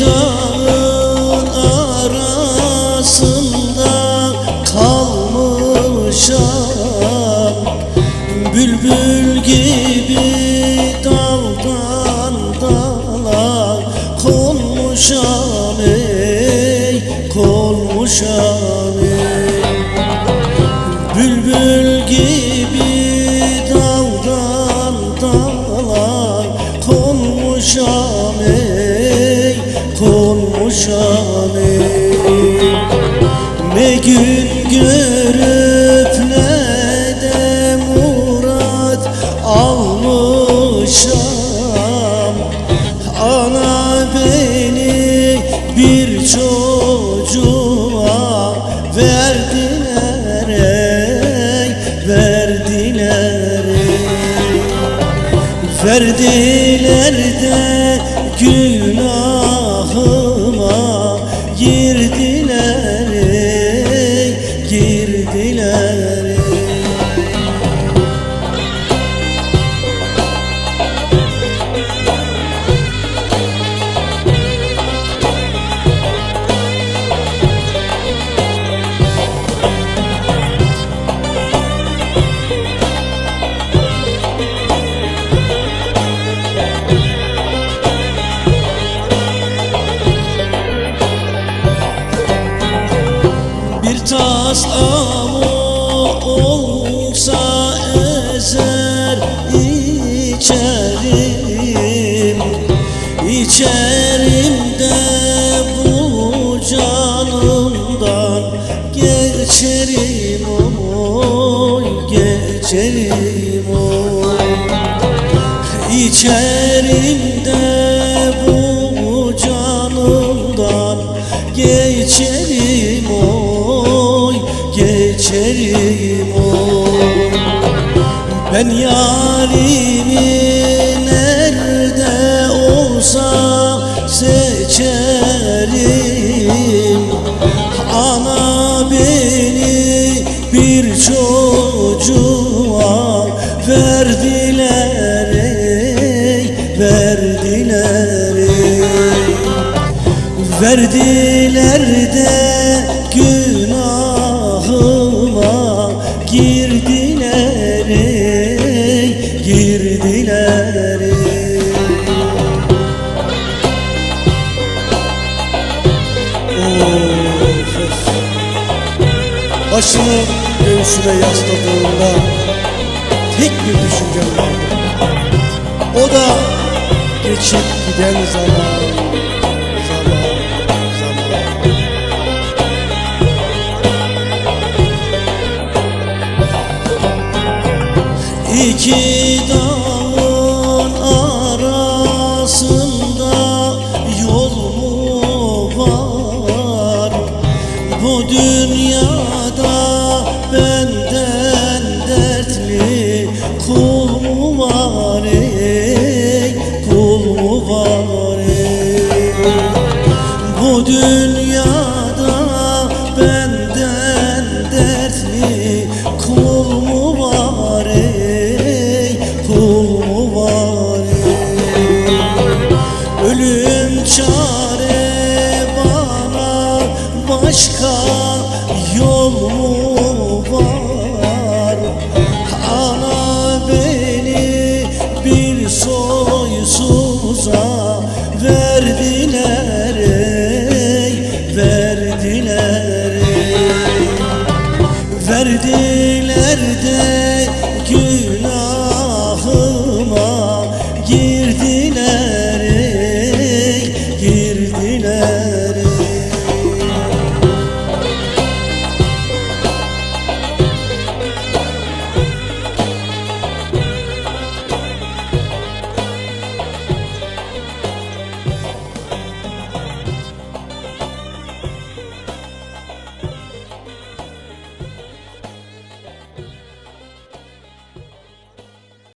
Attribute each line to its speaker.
Speaker 1: Dağın arasında kalmışam Bülbül gibi daldan dala konmuşam ey konmuşam ey. Bülbül gibi ey Ne gün görüp ne de murat almışam. Ana beni bir çocuğa verdiler ey verdiler ey. Verdiler Amu olsa ezer içerim. İçerim de bu canımdan Geçerim oy geçerim oy. İçerim de bu canımdan Geçerim oy geçerim oy Ben yarimi nerede olsa seçerim. Ana beni bir çocuğa verdiler ey verdiler ey. Verdiler de günahıma Başımı göğsüme yasladığımda tek bir düşüncem vardı. O da geçip giden zaman, zaman, zaman. Dağın Bu dünyada benden dertli kul mu var ey Kul mu var ey? Ölüm çare bana başka verdi.